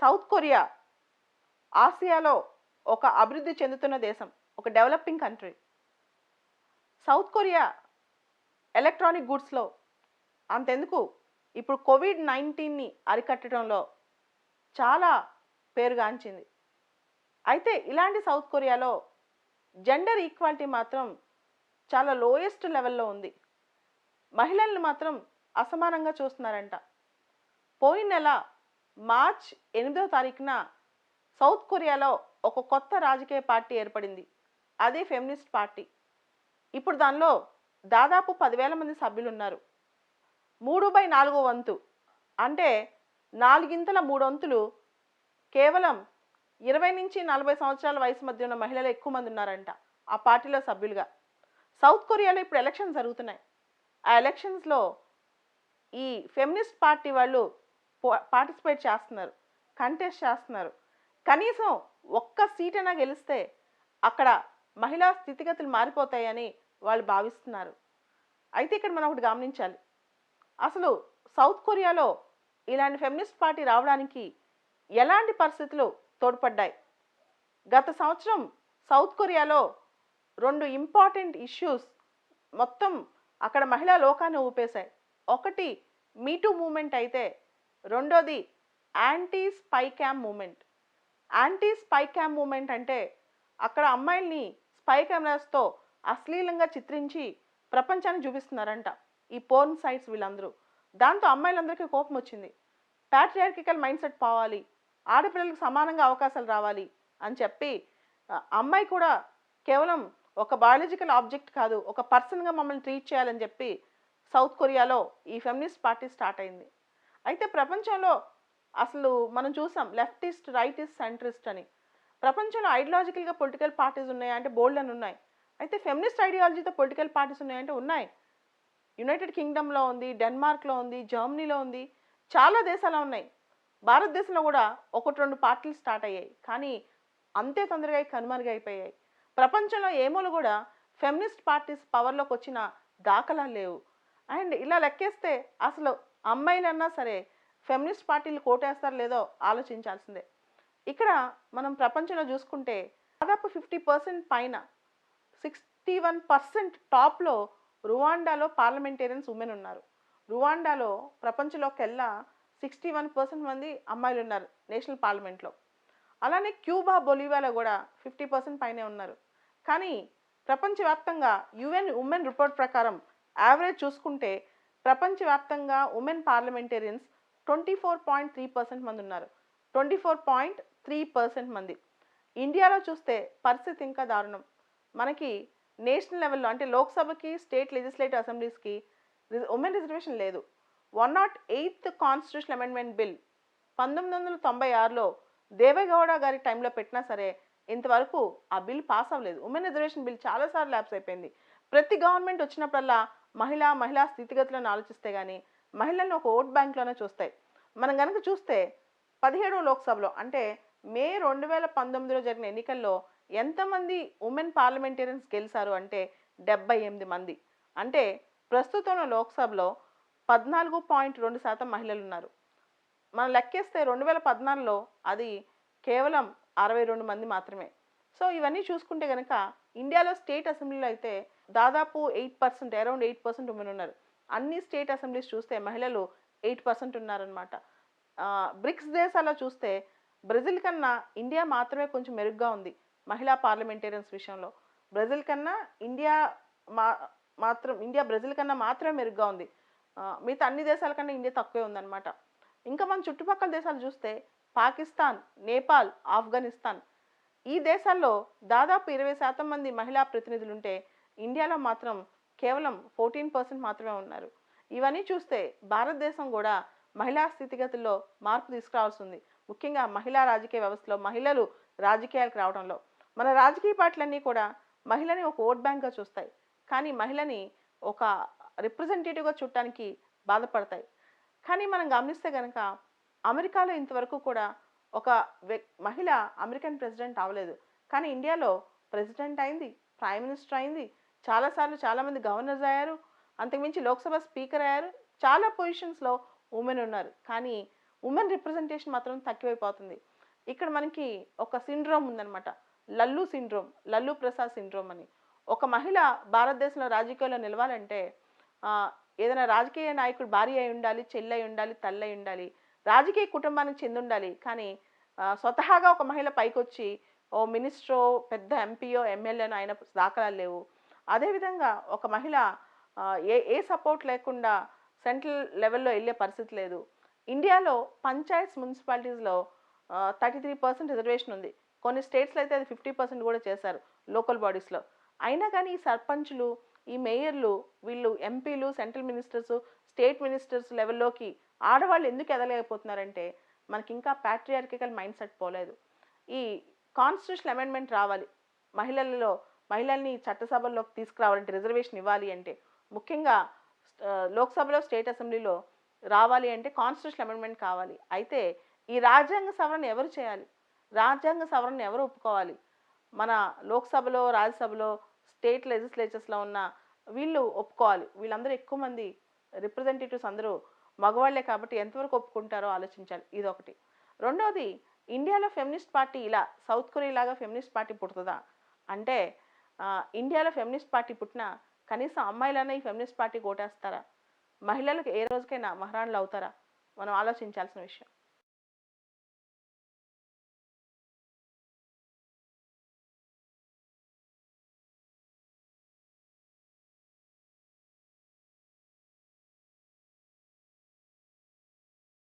South Korea ఆసియాలో ఒక అభివృద్ధి చెందుతున్న దేశం ఒక developing country. South Korea electronic గూడ్స్లో అంతెందుకు ఇప్పుడు కోవిడ్ నైన్టీన్ని అరికట్టడంలో చాలా పేరుగాంచింది. అయితే ఇలాంటి సౌత్ కొరియాలో జెండర్ ఈక్వాలిటీ మాత్రం చాలా లోయెస్ట్ లెవెల్లో ఉంది. మహిళల్ని మాత్రం అసమానంగా చూస్తున్నారంట. పోయిన నెల మార్చ్ ఎనిమిదో తారీఖున సౌత్ కొరియాలో ఒక కొత్త రాజకీయ పార్టీ ఏర్పడింది. అదే ఫెమినిస్ట్ పార్టీ. ఇప్పుడు దానిలో దాదాపు పదివేల మంది సభ్యులు ఉన్నారు మూడు బై నాలుగో వంతు. అంటే నాలుగింతల మూడు వంతులు కేవలం ఇరవై నుంచి నలభై సంవత్సరాల వయసు మధ్య ఉన్న మహిళలు ఎక్కువ మంది ఉన్నారంట ఆ పార్టీలో సభ్యులుగా. సౌత్ కొరియాలో ఇప్పుడు ఎలక్షన్స్ జరుగుతున్నాయి. ఆ ఎలక్షన్స్లో ఈ ఫెమినిస్ట్ పార్టీ వాళ్ళు పార్టిసిపేట్ చేస్తున్నారు కంటెస్ట్ చేస్తున్నారు. కనీసం ఒక్క సీట్ అయినా గెలిస్తే అక్కడ మహిళా స్థితిగతులు మారిపోతాయని వాళ్ళు భావిస్తున్నారు. అయితే ఇక్కడ మనం ఒకటి గమనించాలి. అసలు సౌత్ కొరియాలో ఇలాంటి ఫెమినిస్ట్ పార్టీ రావడానికి ఎలాంటి పరిస్థితులు తోడ్పడ్డాయి? గత సంవత్సరం సౌత్ కొరియాలో రెండు ఇంపార్టెంట్ ఇష్యూస్ మొత్తం అక్కడ మహిళా లోకాన్ని ఊపేశాయి. ఒకటి మీటూ మూమెంట్ అయితే రెండోది anti spy cam moment anti spy cam moment అంటే అక్కడ అమ్మాయిల్ని స్పై కెమెరాస్తో అశ్లీలంగా చిత్రించి ప్రపంచాన్ని చూపిస్తున్నారంట ఈ పోర్న్ సైట్స్ వీళ్ళందరూ. దాంతో అమ్మాయిలందరికీ కోపం వచ్చింది. ప్యాట్రియార్కికల్ మైండ్ సెట్ పోవాలి. ఆడపిల్లలకు సమానంగా అవకాశాలు రావాలి అని చెప్పి అమ్మాయి కూడా కేవలం ఒక బయాలజికల్ ఆబ్జెక్ట్ కాదు ఒక పర్సన్గా మమ్మల్ని ట్రీట్ చేయాలని చెప్పి సౌత్ కొరియాలో ఈ ఫెమినిస్ట్ పార్టీ స్టార్ట్ అయింది. అయితే ప్రపంచంలో అసలు మనం చూసాం లెఫ్టిస్ట్ రైటిస్ట్ సెంట్రిస్ట్ అని. ప్రపంచంలో ఐడియాలజికల్గా పొలిటికల్ పార్టీస్ ఉన్నాయి అంటే బోల్డ్ అని ఉన్నాయి. అయితే ఫెమినిస్ట్ ఐడియాలజీతో పొలిటికల్ పార్టీస్ ఉన్నాయంటే ఉన్నాయి. యునైటెడ్ కింగ్డమ్లో ఉంది డెన్మార్క్లో ఉంది జర్మనీలో ఉంది చాలా దేశాలు ఉన్నాయి. భారతదేశంలో కూడా ఒకటి రెండు పార్టీలు స్టార్ట్ అయ్యాయి. కానీ అంతే తొందరగా అయి కనుమరుగైపోయాయి ప్రపంచంలో ఏమోలు కూడా ఫెమినిస్ట్ పార్టీస్ పవర్లోకి వచ్చిన దాఖలా లేవు. అండ్ ఇలా లెక్కేస్తే అసలు అమ్మాయిలన్నా సరే ఫెమినిస్ట్ పార్టీలు కోటేస్తారో లేదో ఆలోచించాల్సిందే. ఇక్కడ మనం ప్రపంచంలో చూసుకుంటే దాదాపు ఫిఫ్టీ పర్సెంట్ పైన సిక్స్టీ వన్ పర్సెంట్ టాప్లో రువాండాలో పార్లమెంటేరియన్స్ ఉమెన్ ఉన్నారు. రువాండాలో ప్రపంచంలోకెల్లా సిక్స్టీ వన్ పర్సెంట్ మంది అమ్మాయిలు ఉన్నారు నేషనల్ పార్లమెంట్లో. అలానే క్యూబా బొలివియాలో కూడా ఫిఫ్టీ పర్సెంట్ పైనే ఉన్నారు. కానీ ప్రపంచవ్యాప్తంగా యుఎన్ ఉమెన్ రిపోర్ట్ ప్రకారం యావరేజ్ చూసుకుంటే ప్రపంచవ్యాప్తంగా women parliamentarians twenty four point three percent మంది ఉన్నారు. Twenty four point three percent మంది. ఇండియాలో చూస్తే పరిస్థితి ఇంకా దారుణం. మనకి నేషనల్ లెవెల్లో అంటే లోక్సభకి స్టేట్ లెజిస్లేటివ్ అసెంబ్లీస్కి ఉమెన్ రిజర్వేషన్ లేదు. One naught eighth constitution amendment bill పంతొమ్మిది వందల తొంభై ఆరులో దేవేగౌడ గారి టైంలో పెట్టినా సరే ఇంతవరకు ఆ బిల్ పాస్ అవ్వలేదు. ఉమెన్ రిజర్వేషన్ బిల్ చాలాసార్లు ల్యాబ్స్ అయిపోయింది. ప్రతి గవర్నమెంట్ వచ్చినప్పుడల్లా మహిళ మహిళా స్థితిగతులను ఆలోచిస్తే కానీ మహిళలను ఒక ఓట్ బ్యాంక్లోనే చూస్తాయి. మనం కనుక చూస్తే పదిహేడవ లోక్సభలో అంటే మే రెండు వేల పంతొమ్మిదిలో జరిగిన ఎన్నికల్లో ఎంతమంది ఉమెన్ పార్లమెంటేరియన్స్ గెలిచారు అంటే డెబ్బై ఎనిమిది మంది. అంటే ప్రస్తుతం లోక్సభలో పద్నాలుగు పాయింట్ రెండు శాతం మహిళలు ఉన్నారు. మనం లెక్కేస్తే రెండు వేల పద్నాలుగులో అది కేవలం అరవై రెండు మంది మాత్రమే. సో ఇవన్నీ చూసుకుంటే కనుక ఇండియాలో స్టేట్ అసెంబ్లీలో అయితే దాదాపు eight percent around eight percent women ఉన్నారు. అన్ని స్టేట్ అసెంబ్లీస్ చూస్తే మహిళలు ఎయిట్ పర్సెంట్ ఉన్నారనమాట బ్రిక్స్ దేశాల్లో చూస్తే బ్రెజిల్ కన్నా ఇండియా మాత్రమే కొంచెం మెరుగ్గా ఉంది మహిళా పార్లమెంటేరియన్స్ విషయంలో. బ్రెజిల్ కన్నా ఇండియా మా మాత్రం ఇండియా బ్రెజిల్ కన్నా మాత్రమే మెరుగ్గా ఉంది. మిగతా అన్ని దేశాల కన్నా ఇండియా తక్కువే ఉందన్నమాట. ఇంకా మన చుట్టుపక్కల దేశాలు చూస్తే పాకిస్తాన్ నేపాల్ ఆఫ్ఘనిస్తాన్. ఈ దేశాల్లో దాదాపు ఇరవై శాతం మంది మహిళా ప్రతినిధులు ఉంటే ఇండియాలో మాత్రం కేవలం ఫోర్టీన్ పర్సెంట్ మాత్రమే ఉన్నారు. ఇవన్నీ చూస్తే భారతదేశం కూడా మహిళా స్థితిగతుల్లో మార్పు తీసుకురావాల్సి ఉంది. ముఖ్యంగా మహిళా రాజకీయ వ్యవస్థలో మహిళలు రాజకీయాలకు రావడంలో. మన రాజకీయ పార్టీలన్నీ కూడా మహిళని ఒక ఓట్ బ్యాంక్గా చూస్తాయి. కానీ మహిళని ఒక రిప్రజెంటేటివ్గా చూడటానికి బాధపడతాయి. కానీ మనం గమనిస్తే కనుక అమెరికాలో ఇంతవరకు కూడా ఒక మహిళ అమెరికన్ ప్రెసిడెంట్ అవ్వలేదు. కానీ ఇండియాలో ప్రెసిడెంట్ అయింది ప్రైమ్ మినిస్టర్ అయింది చాలాసార్లు చాలామంది గవర్నర్స్ అయ్యారు. అంతకుమించి లోక్సభ స్పీకర్ అయ్యారు. చాలా పొజిషన్స్లో ఉమెన్ ఉన్నారు. కానీ ఉమెన్ రిప్రజెంటేషన్ మాత్రం తక్కువైపోతుంది. ఇక్కడ మనకి ఒక సిండ్రోమ్ ఉందన్నమాట. లల్లు సిండ్రోమ్ లల్లు ప్రసాద్ సిండ్రోమ్ అని. ఒక మహిళ భారతదేశంలో రాజకీయాల్లో నిలవాలంటే ఏదైనా రాజకీయ నాయకుడు భార్య అయి ఉండాలి చెల్లై ఉండాలి తల్లై ఉండాలి రాజకీయ కుటుంబానికి చెంది ఉండాలి. కానీ స్వతహాగా ఒక మహిళ పైకొచ్చి ఓ మినిస్టరో పెద్ద ఎంపీయో ఎమ్మెల్యేనో అయిన దాఖలాలు లేవు. అదేవిధంగా ఒక మహిళ ఏ ఏ సపోర్ట్ లేకుండా సెంట్రల్ లెవెల్లో వెళ్ళే పరిస్థితి లేదు. ఇండియాలో పంచాయత్స్ మున్సిపాలిటీస్లో థర్టీ త్రీ పర్సెంట్ రిజర్వేషన్ ఉంది. కొన్ని స్టేట్స్లో అయితే అది ఫిఫ్టీ పర్సెంట్ కూడా చేశారు లోకల్ బాడీస్లో. అయినా కానీ ఈ సర్పంచులు ఈ మేయర్లు వీళ్ళు ఎంపీలు సెంట్రల్ మినిస్టర్స్ స్టేట్ మినిస్టర్స్ లెవెల్లోకి ఆడవాళ్ళు ఎందుకు ఎదలేకపోతున్నారంటే మనకి ఇంకా ప్యాట్రియార్కికల్ మైండ్ సెట్ పోలేదు. ఈ కాన్స్టిట్యూషన్ అమెండ్మెంట్ రావాలి. మహిళలలో మహిళల్ని చట్టసభల్లోకి తీసుకురావాలంటే రిజర్వేషన్ ఇవ్వాలి అంటే ముఖ్యంగా లోక్సభలో స్టేట్ అసెంబ్లీలో రావాలి అంటే కాన్స్టిట్యూషన్ అమెండ్మెంట్ కావాలి. అయితే ఈ రాజ్యాంగ సవరణ ఎవరు చేయాలి? రాజ్యాంగ సవరణ ఎవరు ఒప్పుకోవాలి? మన లోక్సభలో రాజ్యసభలో స్టేట్ లెజిస్లేచర్స్లో ఉన్న వీళ్ళు ఒప్పుకోవాలి. వీళ్ళందరూ ఎక్కువ మంది రిప్రజెంటేటివ్స్ అందరూ మగవాళ్ళే కాబట్టి ఎంతవరకు ఒప్పుకుంటారో ఆలోచించాలి. ఇది ఒకటి రెండవది ఇండియాలో ఫెమినిస్ట్ పార్టీ ఇలా సౌత్ కొరియా లాగా ఫెమినిస్ట్ పార్టీ పుడుతుందా? అంటే ఇండియాలో ఫెమినిస్ట్ పార్టీ పుట్టిన కనీసం అమ్మాయిలన్నా ఈ ఫెమినిస్ట్ పార్టీ ఓటేస్తారా? మహిళలకు ఏ రోజుకైనా మహారాణులు అవుతారా? మనం ఆలోచించాల్సిన విషయం.